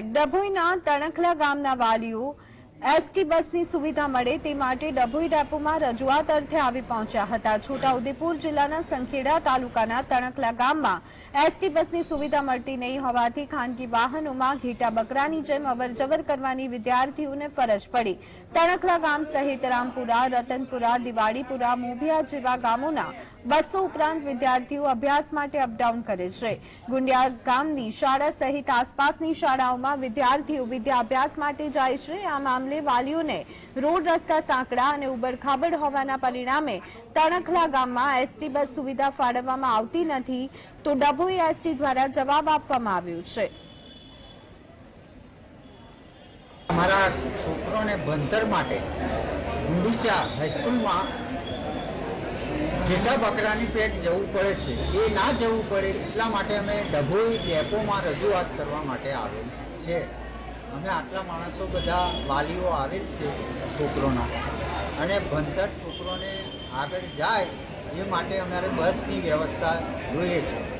ડભોઈના તણખલા ગામના વાલીઓ એસટી બસની સુવિધા મળે તે માટે ડભોઈ ડેપોમાં રજૂઆત અર્થે આવી પહોંચ્યા હતા. છોટાઉદેપુર જિલ્લાના સંખેડા તાલુકાના તણકલા ગામમાં એસટી બસની સુવિધા મળતી નહીં હોવાથી ખાનગી વાહનોમાં ઘેટા બકરાની જેમ અવરજવર કરવાની વિદ્યાર્થીઓને ફરજ પડી. તણકલા ગામ સહિત રામપુરા, રતનપુરા, દિવાળીપુરા, મોભિયા જેવા ગામોના બસો ઉપરાંત વિદ્યાર્થીઓ અભ્યાસ માટે અપડાઉન કરે છે. ગુંડિયા ગામની શાળા સહિત આસપાસની શાળાઓમાં વિદ્યાર્થીઓ વિદ્યાભ્યાસ માટે જાય છે. આ મામલે વાલીઓને રોડ રસ્તા સાંકડા અને ઉબડખાબડ હોવાના પરિણામે તણખલા ગામમાં એસટી બસ સુવિધા ફાળવવામાં આવતી નથી તો ડભોઈ એસટી દ્વારા જવાબ આપવામાં આવ્યો છે. અમારા છોકરોને ભણતર માટે ગુંડુચા હાઈસ્કૂલમાં ઘેટા બકરાની પેટ જવું પડે છે. એ ના જવું પડે એટલા માટે અમે ડભોઈ ડેપોમાં રજૂઆત કરવા માટે આવેલ છે. અમે આટલા માણસો બધા વાલીઓ આવેલ છે છોકરોના. અને ભણતર છોકરોને આગળ જાય એ માટે અમારે બસની વ્યવસ્થા જોઈએ છે.